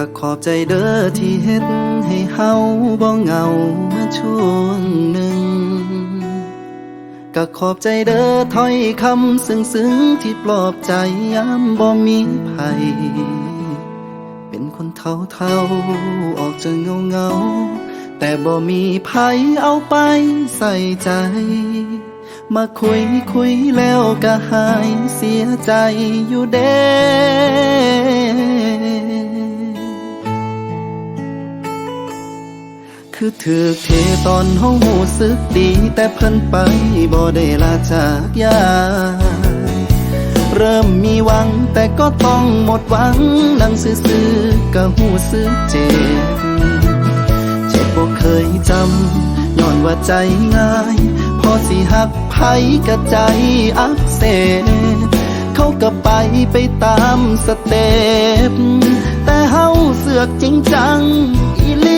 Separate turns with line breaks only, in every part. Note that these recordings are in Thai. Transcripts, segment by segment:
ก็ขอบใจเด้อที่เฮ็ดให้เฮาบ่เหงามาช่วงหนึ่งก็ขอบใจเด้อถ้อยคำซึ้งๆที่ปลอบใจยามบ่มีภัย เป็นคนเท่าเท่าออกจะเงาเงาแต่บ่มีภัยเอาไปใส่ใจ มาคุยคุยแล้วก็หายเสียใจอยู่เด้ คือถือเทตอนเฮาหูสึกดี แต่เพิ่นไปบ่ได้ลาจากยา เริ่มมีหวังแต่ก็ต้องหมดหวัง นั่งซื่อๆก็หูสึกเจ็บ เจ็บบ่เคยจำย้อนว่าใจง่าย พอสิหักไผกะใจอักเสบเขาก็ไปไปตามสเต็ปแต่เฮาเสือกจริงจังอีลี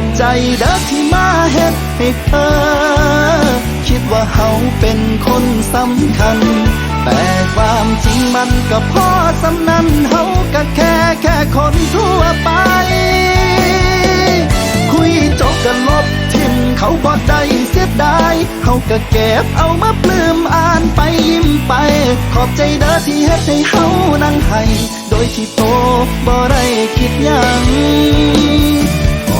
อบใจเด้อที่มาเฮ็ดให้เธอ คิดว่าเฮาเป็นคนสำคัญ แต่ความจริงมันก็พอสำนันเฮาก็แค่แค่คนทั่วไป คุยจบกันลบทิมเขาบ่ได้เสียดายเขาก็เก็บเอามาปลื้มอ่านไปยิ้มไป ขอบใจเด้อที่เฮ็ดให้เฮานั่งให้โดยที่โตบ่ได้คิดยัง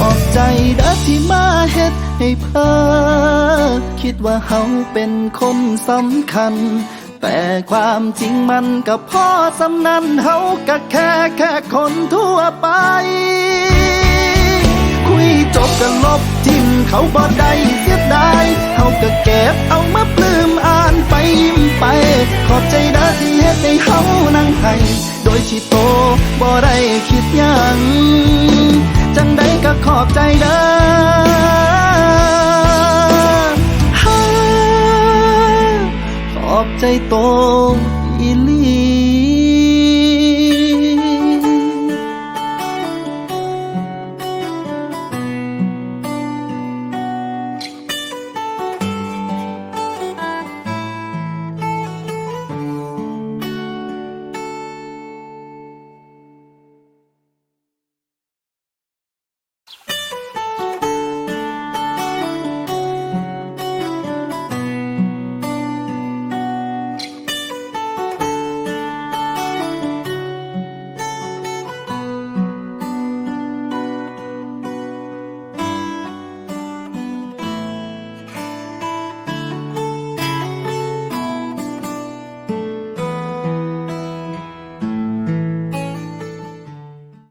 อบใจเด้อที่มาเฮ็ดให้เพ้อคิดว่าเฮาเป็นคนสำคัญ แต่ความจริงมันก็พ่อสำนันเฮาก็แค่แค่คนทั่วไป คุยจบกันลบทิมเขาบ่ได้เสียดายเขาก็เก็บเอามาปลื้มอ่านไปยิ้มไป ขอบใจเด้อที่เฮ็ดให้เฮานั่งให้โดยที่โตบ่ได้คิดยัง ใจเด้อขอบใจโต